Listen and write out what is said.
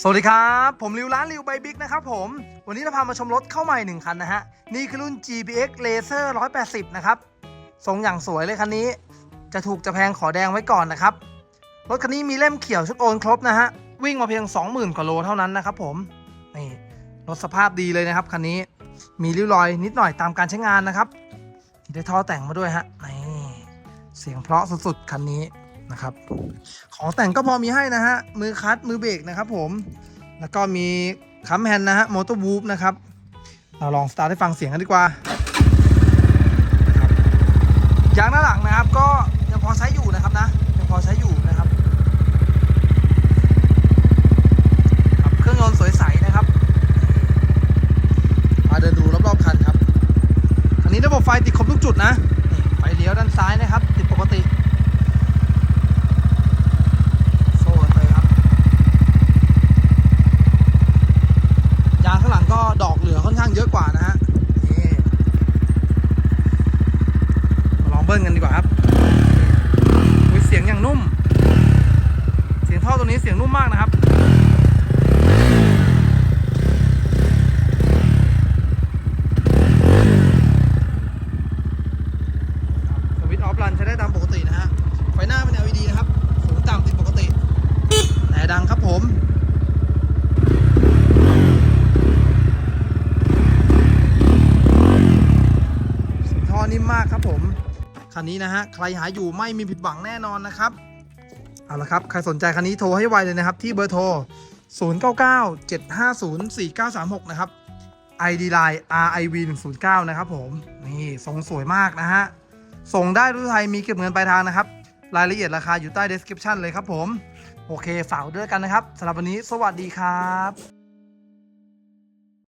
สวัสดีครับ ผมริวร้านริวไบบิ๊กนะครับผม วันนี้เราพามาชมรถเข้าใหม่หนึ่งคันนะฮะ นี่คือรุ่น GPX Laser 180 นะครับ ทรงอย่างสวยเลยคันนี้ จะถูกจะแพงขอแดงไว้ก่อนนะครับ รถคันนี้มีเล่มเขียวชุดโอนครบนะฮะ วิ่งมาเพียง 20,000กว่าโลเท่านั้นนะครับผม นี่รถสภาพดีเลยนะครับคันนี้ มีริ้วรอยนิดหน่อยตามการใช้งานนะครับ ได้ท่อแต่งมาด้วยฮะ นี่ เสียงเพราะสุดๆคันนี้ นะครับ ของแต่งก็พอมีให้นะฮะ มือคัดมือเบรกนะครับผม แล้วก็มีคัมแฮนด์นะฮะมอเตอร์วูฟนะครับ เราลองสตาร์ทให้ฟังเสียงกันดีกว่านะครับยางหน้าหลังนะครับ ก็ยังพอใช้อยู่นะครับนะยังพอใช้อยู่นะครับครับเครื่องยนต์สวยใสนะครับมาเดินดูรอบๆคันครับคันนี้ระบบไฟติดครบทุกจุดนะนี่ไฟเลี้ยวด้านซ้ายนะครับ ติดปกติ โซ่เลยครับ ยางข้างหลังก็ดอกเหลือค่อนข้างเยอะกว่านะฮะนี่มาลองเบิ้ลกันดีกว่าครับอุ๊ยเสียงอย่างนุ่ม เสียงท่อตัวนี้เสียงนุ่มมากนะครับสวิตช์ออฟรันใช้ได้ตามปกตินะฮะ ไฟหน้าเป็น LED นะครับ สูงต่ำติดปกติ แต่ดังครับผมเสียงท่อนิ่มมากครับผม คันนี้นะฮะใครหาอยู่ไม่มีผิดหวังแน่นอนนะครับเอาละครับใครสนใจคันนี้โทรให้ไวเลยนะครับที่เบอร์โทร 0997504936 นะครับ ID Line RIV 109นะครับผมนี่ทรงสวยมากนะฮะส่งได้รุ่นไทยมีเก็บเงินปลายทางนะครับ รายละเอียดราคาอยู่ใต้ description เลยครับผม โอเคฝากด้วยกันนะครับสำหรับวันนี้ สวัสดีครับ